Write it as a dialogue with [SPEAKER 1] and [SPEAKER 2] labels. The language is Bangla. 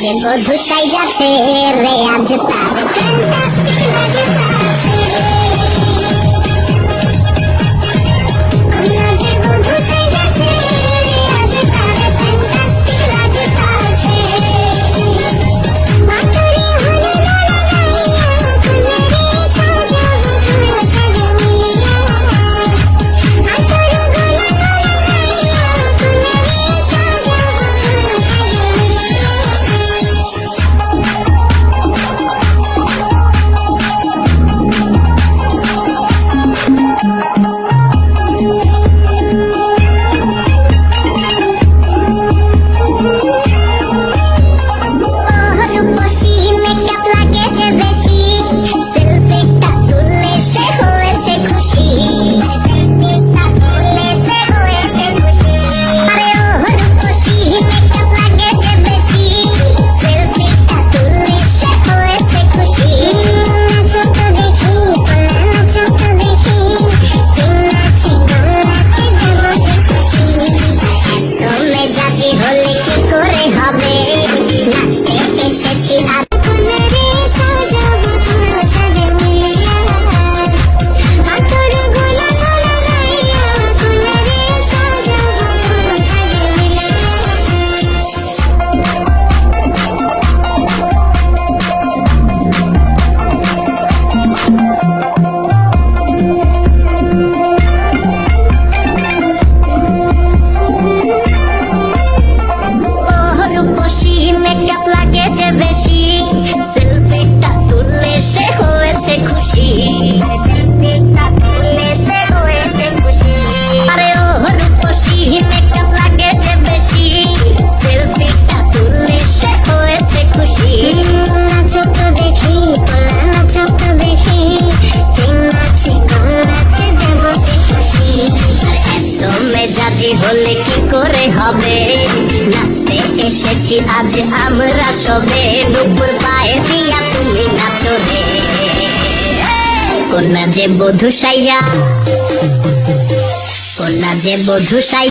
[SPEAKER 1] Jimbo Dushai Jatse, Ray Ajita. Fantastic, like হবে। নাচতে এসেছি আজ আমরা সবে। দুপুর পায়ে দিয়া তুমি নাচো রে। কন্যা যে বধু সাইয়া, কন্যা যে বধু সাই